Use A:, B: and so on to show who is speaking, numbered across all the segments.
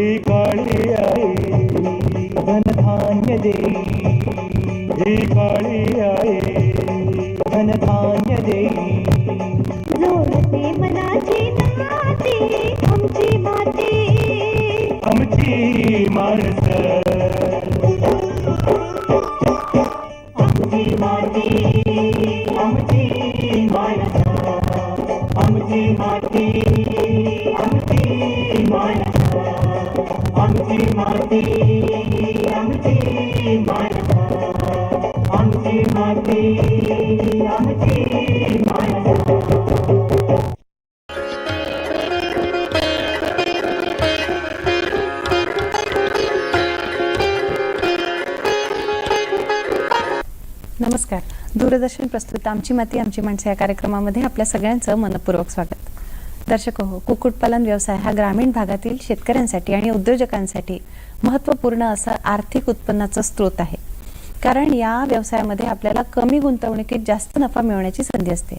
A: ही काळी आई धनधान्य दे ही काळी आई धनधान्य दे
B: जोडते मनाची नाते आमची माते
A: आमची माणसं आमची माती आमची माणसं आमची माती आमची माणसं. आमची माती आमची आमची माती आमची
C: नमस्कार. दूरदर्शन प्रस्तुत आमची माती आमची माणसं या कार्यक्रमामध्ये आपल्या सगळ्यांचं मनपूर्वक स्वागत. दर्शक हो कुक्कुटपालन व्यवसाय हा ग्रामीण भागातील शेतकऱ्यांसाठी आणि उद्योजकांसाठी महत्त्वपूर्ण असा आर्थिक उत्पन्नाचा स्रोत आहे. कारण या व्यवसायामध्ये आपल्याला कमी गुंतवणुकीत जास्त नफा मिळवण्याची संधी असते.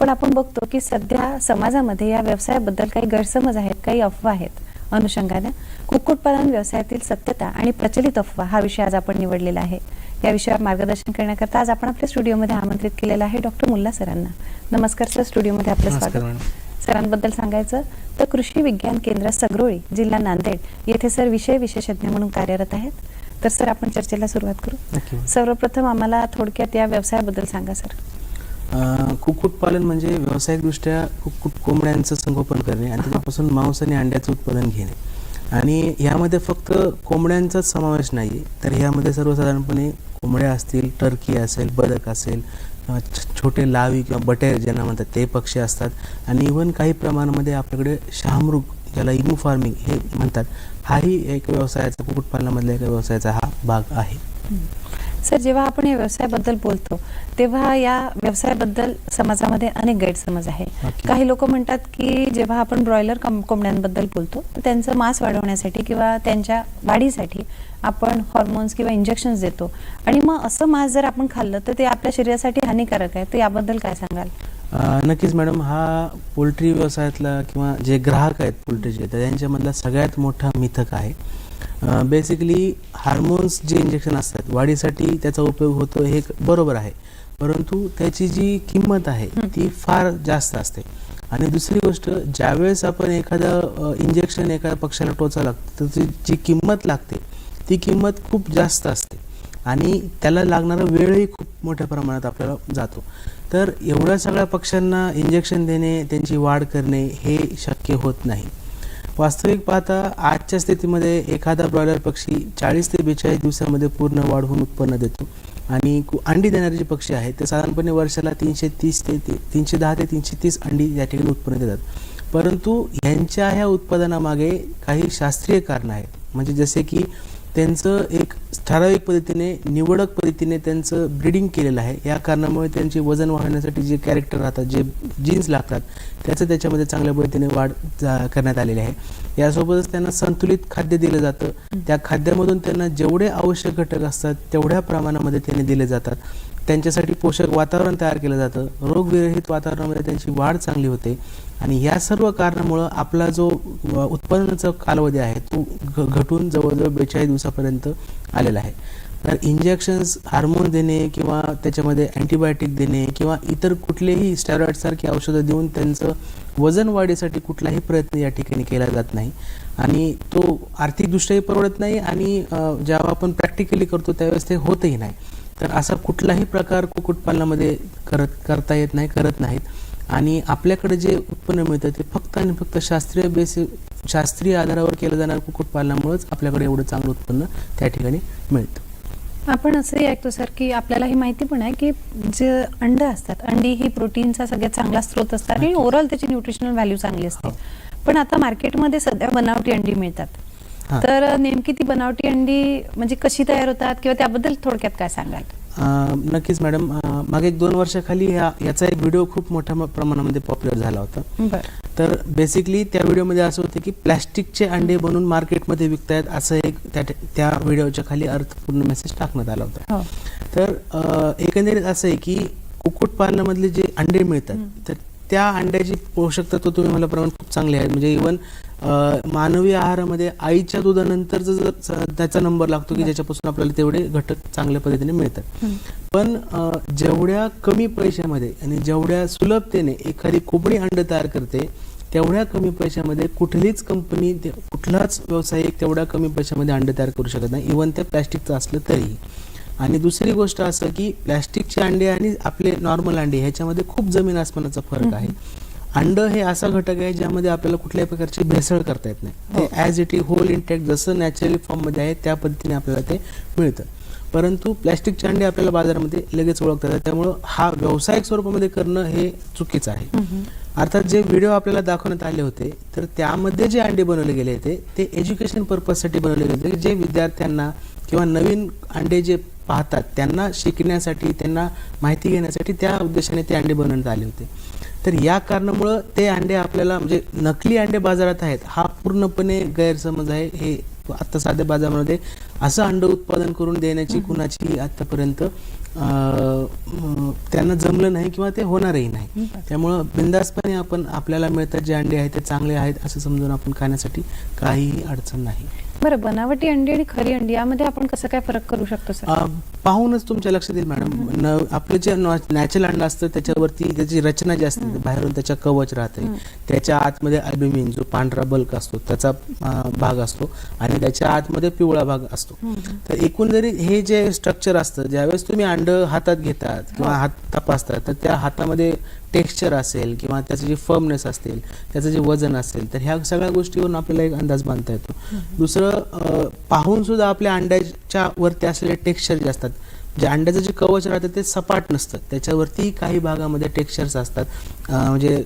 C: पण आपण बघतो की सध्या समाजामध्ये या व्यवसायाबद्दल काही गैरसमज आहेत काही अफवा आहेत. अनुषंगाने कुक्कुटपालन व्यवसायातील सत्यता आणि प्रचलित अफवा हा विषय आज आपण निवडलेला आहे. या विषयावर मार्गदर्शन करण्याकरता आज आपण आपल्या स्टुडिओमध्ये आमंत्रित केलेलं आहे डॉक्टर मुल्ला सरांना. नमस्कार सर स्टुडिओमध्ये आपलं स्वागत. सरांबद्दल सांगायचं तर कृषी विज्ञान केंद्र सगरोळी जिल्हा नांदेड येथे सर विषय विशेषज्ञ म्हणून कार्यरत आहेत. तर सर आपण चर्चेला सुरुवात करू. सर्वप्रथम आम्हाला थोडक्यात या व्यवसायाबद्दल सांगा सर.
D: कुक्कुटपालन म्हणजे व्यावसायिकदृष्ट्या कुक्कुट कोंबड्यांचं संगोपन करणे आणि त्याच्यापासून मांस आणि अंड्याचं उत्पादन घेणे. आणि यामध्ये फक्त कोंबड्यांचाच समावेश नाही तर यामध्ये सर्वसाधारणपणे कोंबड्या असतील टर्की असेल बदक असेल छोटे लावी किंवा बटेर ज्यांना म्हणतात ते पक्षी असतात. आणि इवन काही प्रमाणामध्ये आपल्याकडे शहामृग ज्याला इमू फार्मिंग हे म्हणतात हाही एक व्यवसायाचा कुक्कुटपालनामधल्या एका व्यवसायाचा हा भाग आहे.
C: सर जेव्हा आपण या व्यवसायाबद्दल बोलतो तेव्हा या व्यवसायाबद्दल समाजामध्ये अनेक गैरसमज आहे. काही लोक म्हणतात की जेव्हा आपण ब्रॉयलर कोंबड्यांबद्दल बोलतो तर त्यांचं मांस वाढवण्यासाठी किंवा त्यांच्या वाढीसाठी आपण हॉर्मोन्स किंवा इंजेक्शन्स देतो. आणि मग असं मांस जर आपण खाल्लं तर ते आपल्या शरीरासाठी हानिकारक आहे. तर याबद्दल काय सांगाल?
D: नक्कीच मॅडम हा पोल्ट्री व्यवसायातला किंवा जे ग्राहक आहेत पोल्ट्रीचे तर यांच्यामधला सगळ्यात मोठा मिथक आहे. बेसिकली हार्मोन्स जे इंजेक्शन असतात वाढीसाठी त्याचा उपयोग होतो हे एक बरोबर आहे. परंतु त्याची जी किंमत आहे ती फार जास्त असते. आणि दुसरी गोष्ट ज्यावेळेस आपण एखादं इंजेक्शन एखाद्या पक्षाला टोचा लागतं तर ती जी किंमत लागते ती किंमत खूप जास्त असते. आणि त्याला लागणारा वेळही खूप मोठ्या प्रमाणात आपल्याला जातो. तर एवढ्या सगळ्या पक्ष्यांना इंजेक्शन देणे त्यांची वाढ करणे हे शक्य होत नाही. वास्तविक पाहता आजच्या स्थितीमध्ये एखादा ब्रॉयलर पक्षी चाळीस ते बेचाळीस दिवसामध्ये पूर्ण वाढवून उत्पन्न देतो. आणि कु- अंडी देणारे जे पक्षी आहेत ते साधारणपणे वर्षाला तीनशे तीस ते ते- तीनशे दहा ते तीनशे तीस अंडी या ठिकाणी उत्पन्न देतात. परंतु यांच्या ह्या उत्पादनामागे काही शास्त्रीय कारणं आहेत. म्हणजे जसे की त्यांचं एक ठराविक पद्धतीने निवडक पद्धतीने त्यांचं ब्रीडिंग केलेलं आहे. या कारणामुळे त्यांचे वजन वाढवण्यासाठी जे कॅरेक्टर राहतात जे जीन्स लागतात त्याचं त्याच्यामध्ये चांगल्या पद्धतीने वाढ जा- करण्यात आलेली आहे. यासोबतच त्यांना संतुलित खाद्य दिलं जातं. त्या खाद्यामधून त्यांना जेवढे आवश्यक घटक असतात तेवढ्या प्रमाणामध्ये त्यांनी दिले जातात. त्यांच्यासाठी पोषक वातावरण तयार केलं जातं. रोगविरहित वातावरणामध्ये त्यांची वाढ चांगली होते. आणि या सर्व कारणामुळं आपला जो उत्पन्नाचा उत्पादनाचा कालावधी आहे तो घ- घटून जवळजवळ बेचाळीस दिवसापर्यंत आलेला आहे. तर इंजेक्शन्स हार्मोन देणे किंवा त्याच्यामध्ये अँटीबायोटिक देणे किंवा इतर कुठलेही स्टेरॉइडसारखी औषधं देऊन त्यांचं वजन वाढीसाठी कुठलाही प्रयत्न या ठिकाणी केला जात नाही. आणि तो आर्थिकदृष्ट्याही परवडत नाही आणि जेव्हा आपण प्रॅक्टिकली करतो त्यावेळेस ते होतही नाही. तर असा कुठलाही प्रकार कुक्कुटपालनामध्ये करत करता येत नाही करत नाहीत. आणि आपल्याकडे जे उत्पन्न मिळतं ते फक्त आणि फक्त शास्त्रीय बेस शास्त्रीय आधारावर केलं जाणारं कुक्कुटपालनामुळेच आपल्याकडे एवढं चांगलं उत्पन्न त्या ठिकाणी मिळतं.
C: आपण असंही ऐकतो सर की आपल्याला ही माहिती पण आहे की जे अंड असतात अंडी ही प्रोटीनचा सगळ्यात चांगला स्रोत असतात आणि ओव्हरऑल त्याची न्यूट्रिशनल व्हॅल्यू चांगली असते.
D: हो.
C: पण आता मार्केटमध्ये सध्या बनावटी अंडी मिळतात. तर नेमकी ती बनावटी अंडी म्हणजे कशी तयार होतात किंवा त्याबद्दल थोडक्यात काय सांगाल?
D: नक्कीच मॅडम मागे एक दोन वर्षाखाली या याचा एक व्हिडिओ खूप मोठ्या प्रमाणामध्ये पॉप्युलर झाला होता. तर बेसिकली त्या व्हिडिओमध्ये असं होतं की प्लॅस्टिकचे अंडे बनवून मार्केटमध्ये विकतायत असं एक त्या त्या व्हिडिओच्या खाली अर्थपूर्ण मेसेज टाकण्यात आला होता.
C: हो.
D: तर एकंदरीत असं आहे की कुक्कुटपालनामधले जे अंडे मिळतात तर त्या अंड्याची पोषक तत्व तुम्ही मला प्रमाण खूप चांगले आहेत. म्हणजे इवन मानवी आहारामध्ये आईच्या दुधानंतर जर त्याचा नंबर लागतो की ज्याच्यापासून आपल्याला तेवढे घटक चांगल्या पद्धतीने मिळतात. पण जेवढ्या कमी पैशामध्ये आणि जेवढ्या सुलभतेने एखादी कोंबडी अंड तयार करते तेवढ्या कमी पैशामध्ये कुठलीच कंपनी ते- कुठलाच व्यावसायिक तेवढ्या कमी पैशामध्ये अंड तयार करू शकत नाही. इवन ते प्लॅस्टिकचं असलं तरीही आणि दुसरी गोष्ट असं की प्लॅस्टिकचे अंडे आणि आपले नॉर्मल अंडे ह्याच्यामध्ये खूप जमीन आसमानाचा फरक आहे. अंड हे असा घटक आहे ज्यामध्ये आपल्याला कुठल्याही प्रकारची भेसळ करता येत नाही. ते as it is whole intact जसं नॅचरली फॉर्ममध्ये आहे त्या पद्धतीने आपल्याला ते मिळतं. परंतु प्लॅस्टिकचे अंडे आपल्याला बाजारामध्ये लगेच ओळखता येतात. त्यामुळं हा व्यावसायिक स्वरूपामध्ये करणं हे चुकीचं आहे. अर्थात जे व्हिडिओ आपल्याला दाखवण्यात आले होते तर त्यामध्ये जे अंडे बनवले गेले होते ते एज्युकेशन पर्पजसाठी बनवले गेले होते. जे विद्यार्थ्यांना किंवा नवीन अंडे जे पाहतात. त्यांना शिकण्यासाठी त्यांना माहिती घेण्यासाठी त्या उद्देशाने ते अंडे बनवण्यात आले होते. तर या कारणामुळं ते अंडे आपल्याला म्हणजे नकली अंडे बाजारात आहेत हा पूर्णपणे गैरसमज आहे. हे आता साध्या बाजारामध्ये असं अंड उत्पादन करून देण्याची कुणाची म, त्यांना जमलं नाही किंवा ते होणारही नाही. त्यामुळं बिंदासपणे आपण आपल्याला मिळतात जे अंडे आहेत ते चांगले आहेत असं समजून आपण खाण्यासाठी काहीही अडचण नाही.
C: बरं बनावटी अंडी आणि खरी अंडी यामध्ये आपण कसं काय फरक करू शकतो सर?
D: पाहूनच तुमच्या लक्षात येईल मॅडम. न आपलं जे नॅचरल अंड असतं त्याच्यावरती त्याची रचना जी असते बाहेरून त्याच्या कवच राहते. त्याच्या आतमध्ये अल्ब्युमिन जो पांढरा बल्क असतो त्याचा अ, भाग असतो आणि त्याच्या आतमध्ये पिवळा भाग असतो. तर एकूण जरी हे जे स्ट्रक्चर असतं ज्यावेळेस तुम्ही अंड हातात घेतात किंवा हात तपासतात तर त्या हातामध्ये टेक्स्चर असेल किंवा त्याचं जे फर्मनेस असेल त्याचं जे वजन असेल तर ह्या सगळ्या गोष्टीवरून आपल्याला एक अंदाज बांधता येतो. दुसरं पाहून सुद्धा आपल्या अंड्याच्या वरती असलेले टेक्स्चर जे असतात जे अंड्याचं जे कवच राहतं ते सपाट नसतं. त्याच्यावरती काही भागामध्ये टेक्स्चर्स असतात म्हणजे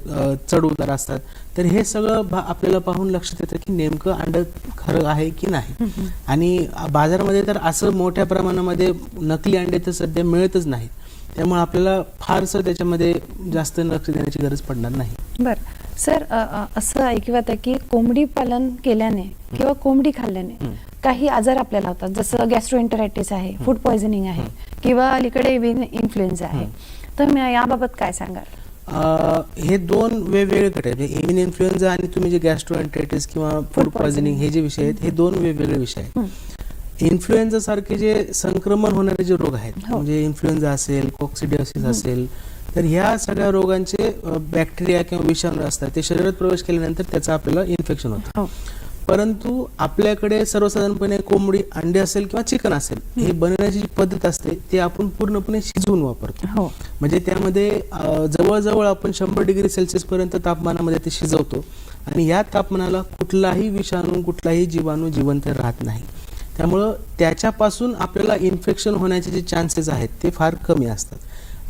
D: चढ उतार असतात. तर हे सगळं आपल्याला पाहून लक्षात येतं की नेमकं अंड खरं आहे की नाही. आणि बाजारामध्ये तर असं मोठ्या प्रमाणामध्ये नकली अंडे तर सध्या मिळतच नाहीत. त्यामुळे आपल्याला फारसं त्याच्यामध्ये जास्त लक्ष देण्याची गरज पडणार नाही.
C: बरं. सर असं ऐकिवात आहे की कोंबडी पालन केल्याने किंवा कोंबडी खाल्ल्याने काही आजार आपल्याला होतात. जसं गॅस्ट्रोएंटरायटिस आहे फूड पॉयझनिंग आहे किंवा अलीकडे इन्फ्लुएन्झा आहे. तर मी याबाबत काय सांगाल?
D: हे दोन वेगवेगळे गट आहेत. एव्हिन इन्फ्लुएन्झा आणि तुम्ही जे गॅस्ट्रोएंटेटिस किंवा फूड पॉयझनिंग हे जे विषय आहेत हे दोन वेगवेगळे विषय आहेत. इन्फ्लुएन्झा सारखे जे संक्रमण होणारे जे रोग आहेत
C: हो.
D: म्हणजे इन्फ्लुएन्झा असेल कोक्सिडिओसिस असेल तर ह्या सगळ्या रोगांचे बॅक्टेरिया किंवा विषाणू असतात ते शरीरात प्रवेश केल्यानंतर त्याचं आपल्याला इन्फेक्शन होतं.
C: हो.
D: परंतु आपल्याकडे सर्वसाधारणपणे कोंबडी अंडे असेल किंवा चिकन असेल हे बनवण्याची जी पद्धत असते ती आपण पूर्णपणे शिजवून वापरतो.
C: हो.
D: म्हणजे त्यामध्ये जवळजवळ आपण शंभर डिग्री सेल्सिअस पर्यंत तापमानामध्ये ते शिजवतो आणि या तापमानाला कुठलाही विषाणू कुठलाही जीवाणू जिवंत राहत नाही. त्यामुळं त्याच्यापासून आपल्याला इन्फेक्शन होण्याचे जे चान्सेस आहेत ते फार कमी असतात.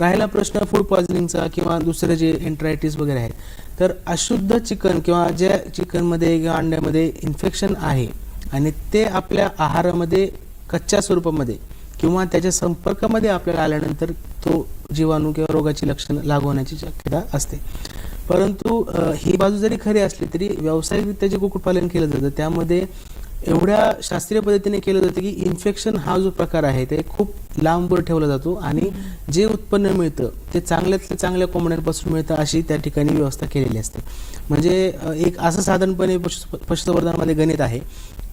D: राहिला प्रश्न फूड पॉयझनिंगचा किंवा दुसरे जे एन्ट्रायटीस वगैरे आहेत तर अशुद्ध चिकन किंवा ज्या चिकनमध्ये किंवा अंड्यामध्ये इन्फेक्शन आहे आणि ते आपल्या आहारामध्ये कच्च्या स्वरूपामध्ये किंवा त्याच्या संपर्कामध्ये आपल्याला आल्यानंतर तो जीवाणू किंवा रोगाची लक्षणं लागू होण्याची शक्यता असते. परंतु ही बाजू जरी खरी असली तरी व्यावसायिकरित्या जे कुक्कुटपालन केलं जातं त्यामध्ये एवढ्या शास्त्रीय पद्धतीने केलं जातं की इन्फेक्शन हा जो प्रकार आहे ते खूप लांबवर ठेवला जातो आणि जे उत्पन्न मिळतं ते चांगल्यातल्या चांगल्या कोंबड्यांपासून मिळतं अशी त्या ठिकाणी व्यवस्था केलेली असते. म्हणजे एक असं साधारणपणे पशु पशुसंवर्धनामध्ये गणित आहे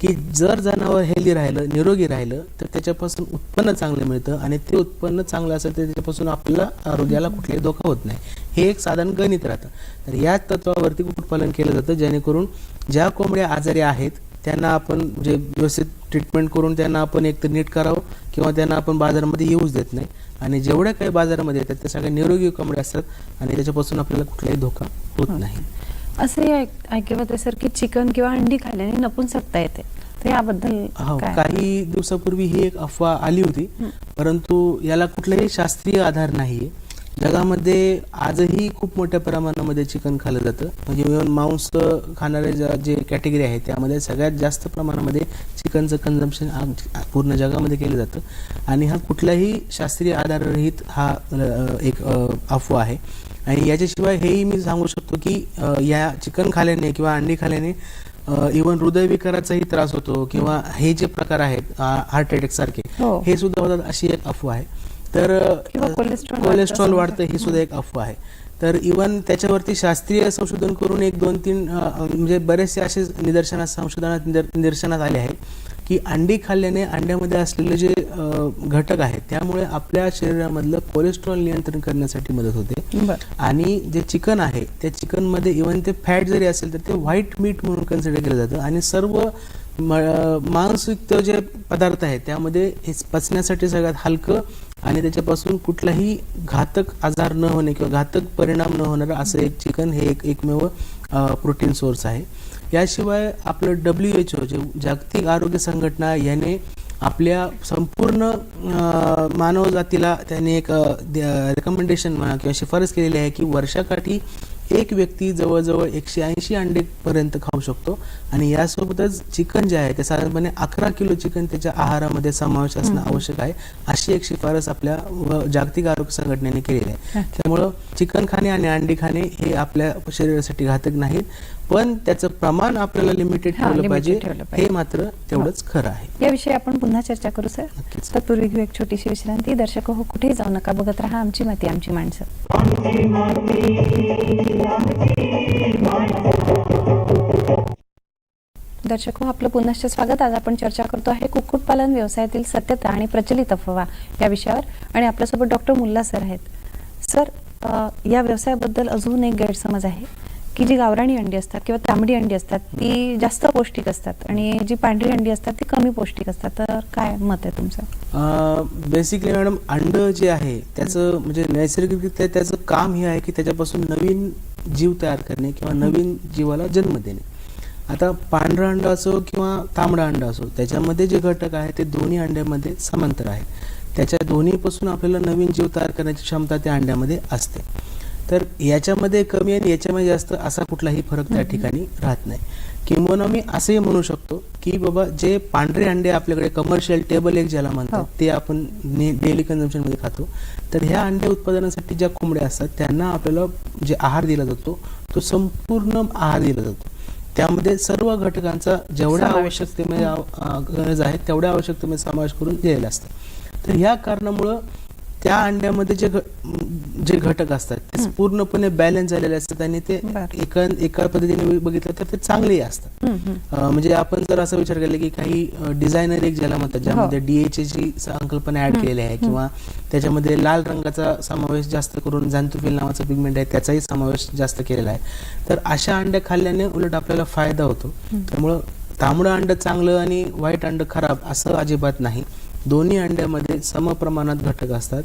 D: की जर जनावर हेल्दी राहिलं निरोगी राहिलं तर त्याच्यापासून उत्पन्न चांगलं मिळतं आणि ते उत्पन्न चांगलं असेल तर त्याच्यापासून आपल्याला आरोग्याला कुठलाही धोका होत नाही. हे एक साधारण गणित राहतं. तर याच तत्वावरती कुक्कुटपालन केलं जातं जेणेकरून ज्या कोंबड्या आजारी आहेत त्यांना आपण म्हणजे व्यवस्थित ट्रीटमेंट करून त्यांना आपण एक तर नीट करावं किंवा त्यांना आपण बाजारामध्ये येऊच देत नाही. आणि जेवढ्या काही बाजारामध्ये येतात त्या सगळ्या निरोगी कोंबड्या असतात आणि त्याच्यापासून आपल्याला कुठलाही धोका होत नाही.
C: ऐक- ऐकिवात सर की चिकन किंवा अंडी खाल्ल्याने नपुंसकता येते. तर याबद्दल
D: हो काही दिवसापूर्वी ही एक अफवा आली होती. परंतु याला कुठलाही शास्त्रीय आधार नाहीये. जगामध्ये आजही खूप मोठ्या प्रमाणामध्ये चिकन खाल्लं जातं. म्हणजे इव्हन मांस खाणारे ज्या- जे कॅटेगरी आहे त्यामध्ये सगळ्यात जास्त प्रमाणामध्ये चिकनचं कन्झम्पशन पूर्ण जगामध्ये केलं जातं. आणि हा कुठलाही शास्त्रीय आधाररहित हा एक अफवा आहे. आणि याच्याशिवाय हेही मी सांगू शकतो की या चिकन खाल्याने किंवा अंडी खाल्याने इवन हृदयविकाराचाही त्रास होतो किंवा हे जे प्रकार आहेत हार्ट अटॅक सारखे
C: हो.
D: हे सुद्धा होतात अशी एक अफवा आहे. तर
C: कोलेस्ट्रॉल वाढतं.
D: ही सुद्धा एक अफवा आहे. तर इवन त्याच्यावरती शास्त्रीय संशोधन करून एक दोन तीन म्हणजे बरेचसे असे निदर्शनात संशोधनात निदर- निदर्शनात आले आहे की अंडी खाल्ल्याने अंड्यामध्ये असलेले जे घटक आहेत त्यामुळे आपल्या शरीरामधलं कोलेस्ट्रॉल नियंत्रण करण्यासाठी मदत होते. आणि जे चिकन आहे त्या चिकनमध्ये इवन ते फॅट जरी असेल तर ते व्हाईट मीट म्हणून कन्सिडर केलं जातं. आणि सर्व मांसयुक्त जे पदार्थ आहेत त्यामध्ये हे पचण्यासाठी सगळ्यात हलकं आणि त्याच्यापासून कुठलाही घातक आजार न होणे किंवा घातक परिणाम न होणारं असं एक चिकन हे एक एकमेव प्रोटीन सोर्स आहे. याशिवाय आपलं डब्ल्यू एच ओ जे जागतिक आरोग्य संघटना याने आपल्या संपूर्ण मानवजातीला मानव जातीला त्याने एक रेकमेंडेशन म्हणा किंवा शिफारस केलेली आहे की वर्षाकाठी एक व्यक्ती जवळजवळ एकशे ऐंशी अंडे पर्यंत खाऊ शकतो. आणि यासोबतच चिकन जे आहे ते साधारणपणे अकरा किलो चिकन त्याच्या आहारामध्ये समावेश असणं आवश्यक आहे. अशी एक शिफारस आपल्या जागतिक आरोग्य संघटनेने केलेली आहे. त्यामुळं चिकन खाणे आणि अंडी खाणे हे आपल्या शरीरासाठी घातक नाहीत. पण त्याचं प्रमाण आपल्याला लिमिटेड ठेवलं पाहिजे. हे. मात्र तेवढंच खरं आहे.
C: याविषयी आपण पुन्हा चर्चा करू सर. तत्पूर्वी घेऊ एक छोटीशी विश्रांती. दर्शक हो कुठेही जाऊ नका. बघत राहा आमची माती आमची माणसं. दर्शक हो आपलं पुनश्च स्वागत. आज आपण चर्चा करतो आहे कुक्कुटपालन व्यवसायातील सत्यता आणि प्रचलित अफवा या विषयावर. आणि आपल्यासोबत डॉक्टर मुल्ला सर आहेत. सर या व्यवसायाबद्दल अजून एक गैरसमज आहे. की जी गावराणी अंडी असतात किंवा तांबडी अंडी असतात ती जास्त पौष्टिक असतात आणि जी पांढरी अंडी असतात ती कमी पौष्टिक असतात. तर काय मत आहे तुमचं?
D: बेसिकली मॅडम अंड जे आहे त्याचं म्हणजे नैसर्गिकरित्या त्याचं काम हे आहे की त्याच्यापासून नवीन जीव तयार करणे किंवा नवीन जीवाला जन्म देणे. आता पांढरा अंड असो किंवा तांबडा अंड असो त्याच्यामध्ये जे घटक आहे ते दोन्ही अंड्यामध्ये समांतर आहे. त्याच्या दोन्हीपासून आपल्याला नवीन जीव तयार करण्याची क्षमता त्या अंड्यामध्ये असते. तर याच्यामध्ये कमी आणि याच्यामध्ये जास्त असा कुठलाही फरक त्या ठिकाणी राहत नाही. किंबहुना मी असंही म्हणू शकतो की बाबा जे पांढरे अंडे आपल्याकडे कमर्शियल टेबल एक ज्याला म्हणतात
C: हो.
D: ते आपण डेली कन्झम्पनमध्ये खातो. तर ह्या अंडे उत्पादनासाठी ज्या कोंबड्या असतात त्यांना आपल्याला जे आहार दिला जातो तो संपूर्ण आहार दिला जातो. त्यामध्ये सर्व घटकांचा जेवढ्या आवश्यकतेमध्ये गरज आहे तेवढ्या आवश्यकतेमध्ये समावेश करून दिलेला असतं. तर ह्या कारणामुळं त्या अंड्यामध्ये जे जे घटक असतात ते पूर्णपणे बॅलन्स झालेले असतात आणि ते. एका एका पद्धतीने बघितलं तर ते चांगलेही असतात. म्हणजे आपण जर असं विचार केला की काही डिझायनर एक ज्याला म्हणतात ज्यामध्ये डीएचए ची संकल्पना ऍड केलेली आहे किंवा त्याच्यामध्ये लाल रंगाचा समावेश जास्त करून झॅन्थोफिल नावाचं पिगमेंट आहे त्याचाही समावेश जास्त केलेला आहे. तर अशा अंड्या खाल्ल्याने उलट आपल्याला फायदा होतो. त्यामुळं तांबडं अंड चांगलं आणि व्हाईट अंड खराब असं अजिबात नाही. दोन्ही अंड्यामध्ये समप्रमाणात घटक असतात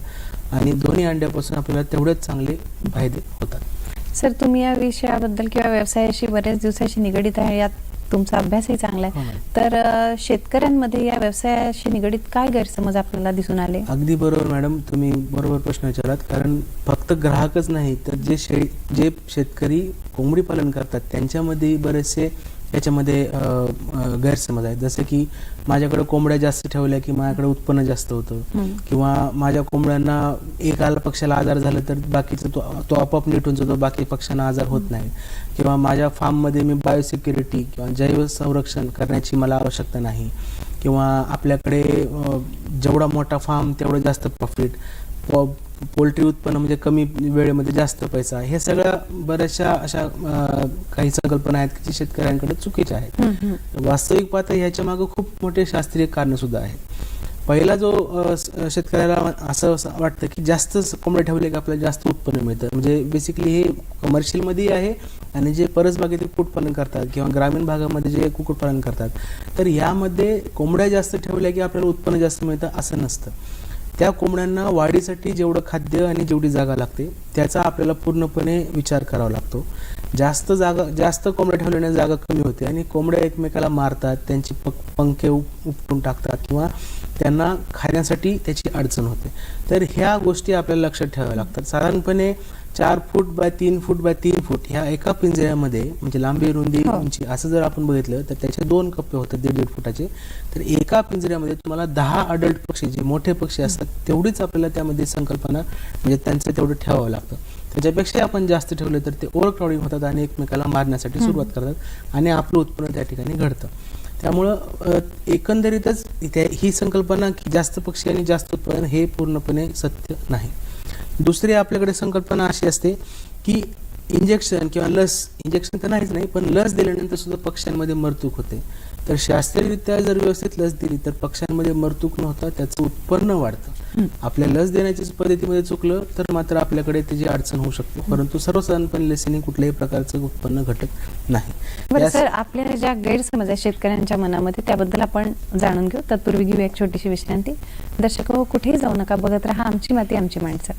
D: आणि दोन्ही अंड्यापासून आपल्याला तेवढेच चांगले फायदे होतात.
C: सर तुम्ही या विषयाबद्दल किंवा व्यवसायाशी बऱ्याच दिवसाशी निगडीत आहे यात तुमचा अभ्यासही चांगला
D: हो,
C: आहे
D: मॅडम.
C: तर शेतकऱ्यांमध्ये या व्यवसायाशी निगडीत काय गैरसमज आपल्याला दिसून आले?
D: अगदी बरोबर मॅडम. तुम्ही बरोबर प्रश्न विचारात कारण फक्त ग्राहकच नाही तर जे शे जे शेतकरी कोंबडी पालन करतात त्यांच्यामध्ये बरेचसे याच्यामध्ये गैरसमज आहेत. जसं की माझ्याकडे कोंबड्या जास्त ठेवल्या की माझ्याकडे उत्पन्न जास्त होतं. किंवा माझ्या कोंबड्यांना एक आला पक्षाला आजार झाला तर बाकीचं तो तो आपोआप निटून जातो बाकी पक्ष्यांना आजार होत नाही. किंवा माझ्या फार्ममध्ये मी बायोसिक्युरिटी किंवा जैव संरक्षण करण्याची मला आवश्यकता नाही. किंवा आपल्याकडे जेवढा मोठा फार्म तेवढं जास्त प्रॉफिट पोल्ट्री उत्पन्न म्हणजे कमी वेळेमध्ये जास्त पैसा. हे सगळ्या बऱ्याचशा अशा काही संकल्पना आहेत की जे शेतकऱ्यांकडे चुकीच्या आहेत. वास्तविक पाहता याच्या मागे खूप मोठे शास्त्रीय कारण सुद्धा आहेत. पहिला जो शेतकऱ्याला असं असं वाटतं की जास्त स- कोंबड्या ठेवले की आपल्याला जास्त उत्पन्न मिळतं. म्हणजे बेसिकली हे कमर्शियलमध्ये आहे आणि जे परसबागेत कुक्कुटपालन करतात किंवा ग्रामीण भागामध्ये जे कुक्कुटपालन करतात. तर यामध्ये कोंबड्या जास्त ठेवल्या की आपल्याला उत्पन्न जास्त मिळतं असं नसतं. त्या कोंबड्यांना वाढीसाठी जेवढं खाद्य आणि जेवढी जागा लागते त्याचा आपल्याला पूर्णपणे विचार करावा लागतो. जास्त जागा जास्त कोंबड्या ठेवल्याने जागा कमी होते आणि कोंबड्या एकमेकाला मारतात त्यांची पक पंखे उप उपटून टाकतात किंवा त्यांना खाण्यासाठी त्याची अडचण होते. तर ह्या गोष्टी आपल्याला लक्षात ठेवाव्या लागतात. साधारणपणे चार फूट बाय तीन फूट बाय तीन फूट ह्या एका पिंजऱ्यामध्ये म्हणजे लांबी रुंदी
C: हो.
D: उंची असं जर आपण बघितलं तर त्याचे दोन कप्पे होतात दीड दीड फुटाचे. तर एका पिंजऱ्यामध्ये तुम्हाला दहा अडल्ट पक्षी जे मोठे पक्षी असतात तेवढीच आपल्याला त्यामध्ये संकल्पना म्हणजे त्यांचं तेवढं ठेवावं लागतं. त्याच्यापेक्षा आपण जास्त ठेवले तर ते ओव्हर क्राउडिंग होतात आणि एकमेकाला मारण्यासाठी सुरुवात करतात आणि आपलं उत्पन्न त्या ठिकाणी घडतं. त्यामुळं एकंदरीतच इथे ही संकल्पना की जास्त पक्षी आणि जास्त उत्पादन हे पूर्णपणे सत्य नाही. दुसरी आपल्याकडे संकल्पना अशी असते की इंजेक्शन किंवा लस. इंजेक्शन तर नाहीच नाही पण लस दिल्यानंतर सुद्धा पक्ष्यांमध्ये मरतूक होते. तर शास्त्रीयरित्या जर व्यवस्थित लस दिली तर पक्ष्यांमध्ये मरतूक न होता त्याचं उत्पन्न वाढतं. आपल्या लस देण्याच्या पद्धतीमध्ये चुकलं तर मात्र आपल्याकडे त्याची अडचण होऊ शकते. परंतु सर्वसाधारणपणे लसीने कुठल्याही प्रकारचं उत्पन्न घटत नाही.
C: सर आपल्या ज्या गैरसमज आहे शेतकऱ्यांच्या मनामध्ये त्याबद्दल आपण जाणून घेऊ. तत्पूर्वी घेऊ एक छोटीशी विश्रांती. दर्शक हो कुठेही जाऊ नका बघत राहा आमची माती आमची माणसं.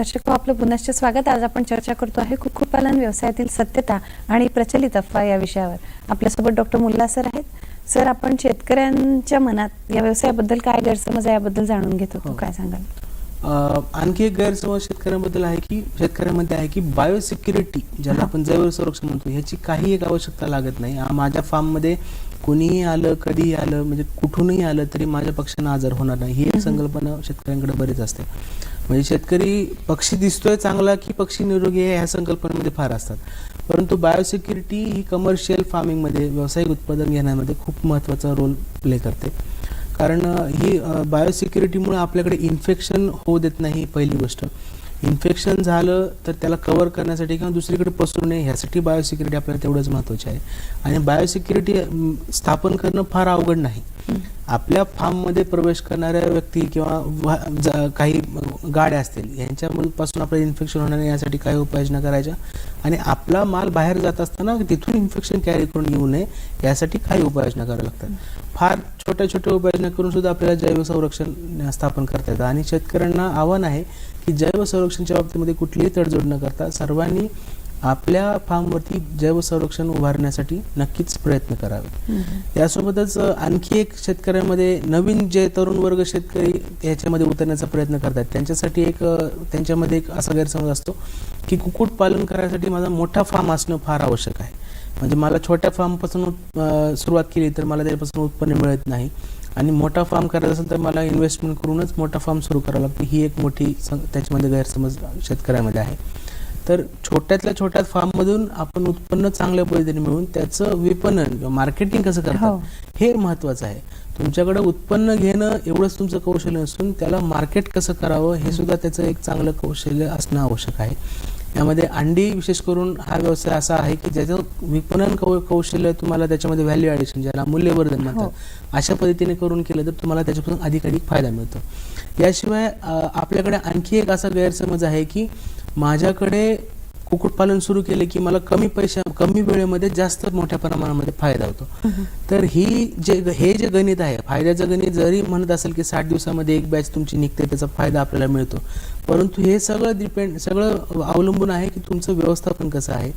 C: दर्शक आपलं पुनश्च स्वागत. आज आपण चर्चा करतो आहे कुक्कुटपालन व्यवसायातील सत्यता आणि प्रचलित अफवा या विषयावर. आपल्यासोबत डॉक्टर मुल्ला सर आहेत. सर आपण शेतकऱ्यांच्या मनात या व्यवसायाबद्दल काय गैरसमज आहे याबद्दल जाणून घेत
D: हो.
C: काय सांगाल?
D: आणखी एक गैरसमज शेतकऱ्यांबद्दल आहे की शेतकऱ्यांमध्ये आहे की बायोसिक्युरिटी ज्याला आपण जैव संरक्षण म्हणतो ह्याची काही एक आवश्यकता लागत नाही. माझ्या फार्ममध्ये कोणीही आलं कधीही आलं म्हणजे कुठूनही आलं तरी माझ्या पक्ष्यांना आजार होणार नाही. ही एक संकल्पना शेतकऱ्यांकडे बरीच असते. म्हणजे शेतकरी पक्षी दिसतोय चांगला की पक्षी निरोगी आहे ह्या संकल्पनेमध्ये फार असतात. परंतु बायोसिक्युरिटी ही कमर्शियल फार्मिंगमध्ये व्यावसायिक उत्पादन घेण्यामध्ये खूप महत्त्वाचा रोल प्ले करते. कारण ही बायोसिक्युरिटीमुळे आपल्याकडे इन्फेक्शन होऊ देत नाही पहिली गोष्ट. इन्फेक्शन झालं तर त्याला कव्हर करण्यासाठी किंवा दुसरीकडे पसरू नये ह्यासाठी बायोसिक्युरिटी आपल्याला तेवढंच महत्त्वाची आहे. आणि बायोसिक्युरिटी स्थापन करणं फार अवघड नाही. आपल्या फार्ममध्ये प्रवेश करणाऱ्या व्यक्ती किंवा काही गाड्या असतील यांच्यापासून आपल्याला इन्फेक्शन होणार नाही यासाठी काही उपाययोजना करायच्या. आणि आपला माल बाहेर जात असताना तिथून इन्फेक्शन कॅरी करून येऊ नये यासाठी काही उपाययोजना कराव्या लागतात. फार छोट्या छोट्या उपाययोजना करून सुद्धा आपल्याला जैव संरक्षण स्थापन करता येतं. आणि शेतकऱ्यांना आव्हान आहे की जैव संरक्षणच्या बाबतीमध्ये कुठलीही तडजोड न करता सर्वांनी आपल्या फार्मवरती जैव संरक्षण उभारण्यासाठी नक्कीच प्रयत्न करावे. यासोबतच अ, आणखी एक शेतकऱ्यांमध्ये नवीन जे तरुण वर्ग शेतकरी याच्यामध्ये उतरण्याचा प्रयत्न करतात. त्यांच्यासाठी एक त्यांच्यामध्ये एक असा गैरसमज असतो की कुक्कुट पालन करायसाठी माझा मोठा फार्म असणं फार आवश्यक आहे. म्हणजे मला छोट्या फार्मपासून सुरुवात केली तर मला त्याच्यापासून उत्पन्न मिळत नाही. आणि मोठा फार्म करायचा असेल तर मला इन्व्हेस्टमेंट करूनच मोठा फार्म सुरू करावा लागतो. ही एक मोठी सं- त्याच्यामध्ये गैरसमज शेतकऱ्यामध्ये आहे. तर छोट्यातल्या छोट्या फार्ममधून आपण उत्पन्न चांगल्या पद्धतीने मिळवून त्याचं विपणन किंवा मार्केटिंग कसं
C: हो.
D: करतात हे. महत्वाचं आहे. तुमच्याकडे उत्पन्न घेणं एवढंच तुमचं कौशल्य नसून त्याला मार्केट कसं करावं हे सुद्धा त्याचं एक चांगलं कौशल्य असणं आवश्यक आहे. यामध्ये अंडी विशेष करून हा व्यवसाय असा आहे की ज्याचं विपणन कौ कौशल्य तुम्हाला त्याच्यामध्ये व्हॅल्यू ॲडिशन ज्याला मूल्यवर्धन म्हणतात. अशा पद्धतीने करून केलं तर तुम्हाला त्याच्यापासून अधिक अधिक फायदा मिळतो. याशिवाय आपल्याकडे आणखी एक असा गैरसमज आहे की माझ्याकडे कुक्कुटपालन सुरू केले की मला कमी पैशा कमी वेळेमध्ये जास्त मोठ्या प्रमाणामध्ये फायदा होतो. तर ही जे हे जे गणित आहे फायद्याचं गणित जरी म्हणत असेल की साठ दिवसामध्ये एक बॅच तुमची निघते त्याचा फायदा आपल्याला मिळतो. परंतु हे सगळं डिपेंड सगळं अवलंबून आहे की तुमचं व्यवस्थापन कसं आहे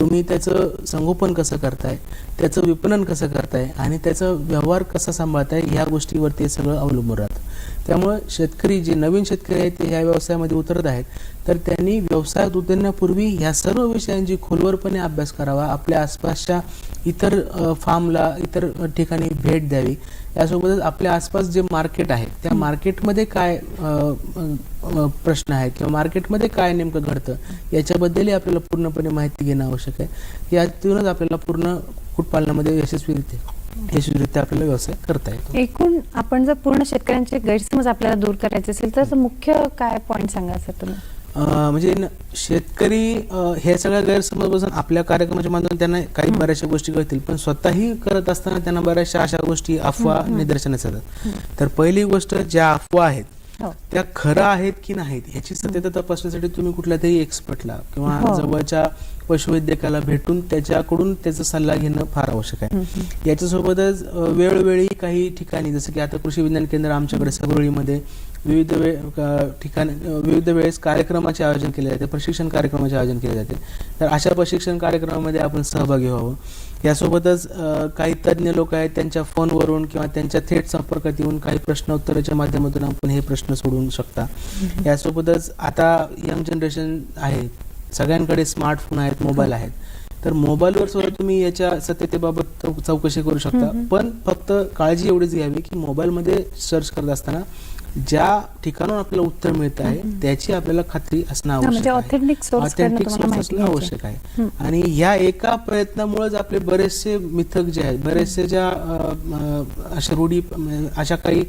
D: तुम्ही त्याचं संगोपन कसं करताय त्याचं विपणन कसं करताय आणि त्याचा व्यवहार कसा सांभाळताय ह्या गोष्टीवरती सगळं अवलंबून राहतं. त्यामुळे शेतकरी जे नवीन शेतकरी आहेत ते ह्या व्यवसायामध्ये उतरत आहेत तर त्यांनी व्यवसायात उतरण्यापूर्वी ह्या सर्व विषयांची खोलवरपणे अभ्यास करावा आपल्या आसपासच्या इतर फार्मला इतर ठिकाणी भेट द्यावी. यासोबतच आपल्या आसपास जे मार्केट आहे त्या मार्केटमध्ये काय प्रश्न आहेत किंवा मार्केटमध्ये काय नेमकं घडतं याच्याबद्दलही आपल्याला पूर्णपणे माहिती घेणं आवश्यक आहे. यातूनच आपल्याला पूर्ण कुक्कुटपालनामध्ये यशस्वीरित्या यशस्वीरित्या आपल्याला व्यवसाय करता येतो.
C: एकूण आपण जर पूर्ण शेतकऱ्यांचे गैरसमज आपल्याला दूर करायचे असेल तर मुख्य काय पॉईंट सांगा सर तुम्ही?
D: म्हणजे शेतकरी हे सगळ्या गैरसमजपासून आपल्या कार्यक्रमाच्या माध्यमातून त्यांना काही बऱ्याचशा गोष्टी कळतील. पण स्वतःही करत असताना त्यांना बऱ्याचशा अशा गोष्टी अफवा निदर्शनास येतात. तर पहिली गोष्ट ज्या अफवा आहेत
C: हो.
D: त्या खरं आहेत की नाहीत याची सत्यता तपासण्यासाठी तुम्ही कुठल्या तरी एक्सपर्टला किंवा
C: हो.
D: जवळच्या पशुवैद्यकाला भेटून त्याच्याकडून त्याचा सल्ला घेणं फार आवश्यक आहे. याच्यासोबतच वेळोवेळी काही ठिकाणी जसं की आता कृषी विज्ञान केंद्र आमच्याकडे सगळीमध्ये विविध वेळ अ, ठिकाणी विविध वेळेस कार्यक्रमाचे आयोजन केले जाते प्रशिक्षण कार्यक्रमाचे आयोजन केले जाते. तर अशा प्रशिक्षण कार्यक्रमामध्ये आपण सहभागी व्हावं. यासोबतच काही तज्ज्ञ लोक आहेत त्यांच्या फोनवरून किंवा त्यांच्या थेट संपर्कात येऊन काही प्रश्नोत्तराच्या माध्यमातून आपण हे प्रश्न सोडवू शकता. यासोबतच आता यंग जनरेशन आहे. सगळ्यांकडे स्मार्टफोन आहेत मोबाईल आहेत. तर मोबाईलवर सुद्धा तुम्ही याच्या सत्यतेबाबत चौकशी करू शकता. पण फक्त काळजी एवढीच घ्यावी की मोबाईलमध्ये सर्च करत असताना ज्या ठिकाणाहून आपल्याला उत्तर मिळत आहे त्याची आपल्याला खात्री असणं आवश्यक
C: source माहिती
D: असणं. आवश्यक आहे. आणि या एका प्रयत्नामुळेच आपले बरेचसे मिथक जे आहेत बरेचसे ज्या अशा रूढी अशा काही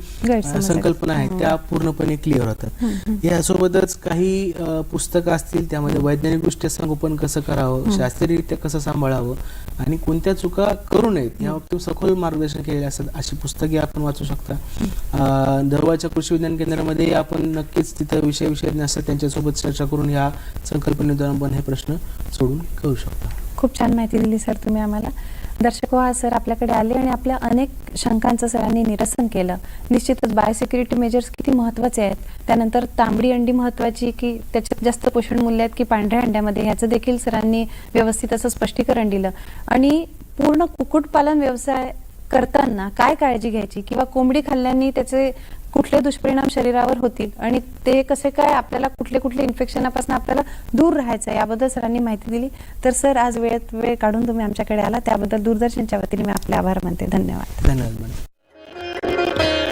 D: संकल्पना आहेत त्या पूर्णपणे क्लिअर होतात. यासोबतच काही पुस्तकं असतील त्यामध्ये वैज्ञानिकदृष्ट्या संगोपन कसं करावं शास्त्रीयरित्या कसं सांभाळावं आणि कोणत्या चुका करू नयेत या बाबतीत सखोल मार्गदर्शन केलेले असतात अशी पुस्तके आपण वाचू शकता. दरवाच्या कृषी विज्ञान केंद्रामध्ये आपण नक्कीच तिथं विषय विषय असतात त्यांच्यासोबत चर्चा करून या संकल्पनेद्वारे आपण हे प्रश्न सोडून करू शकता.
C: खूप छान माहिती दिली सर तुम्ही आम्हाला. दर्शक हो, हा सर आपल्याकडे आले आणि आपल्या अनेक शंकांचं सरांनी निरसन केलं. निश्चितच बायोसिक्युरिटी मेजर्स किती महत्त्वाचे आहेत त्यानंतर तांबडी अंडी महत्त्वाची की त्याच्यात जास्त पोषण मूल्य आहेत की पांढऱ्या अंड्यामध्ये ह्याचं देखील सरांनी व्यवस्थित असं स्पष्टीकरण दिलं. आणि पूर्ण कुक्कुटपालन व्यवसाय करताना काय काळजी घ्यायची? किंवा कोंबडी खाल्ल्याने त्याचे कुठले दुष्परिणाम शरीरावर होतील आणि ते कसे काय आपल्याला कुठले कुठले इन्फेक्शनापासून आपल्याला दूर राहायचं याबद्दल सरांनी माहिती दिली. तर सर आज वेळेत वेळ काढून तुम्ही आमच्याकडे आला. त्याबद्दल दूरदर्शनच्या वतीने मी आपले आभार मानते. धन्यवाद.
D: धन्यवाद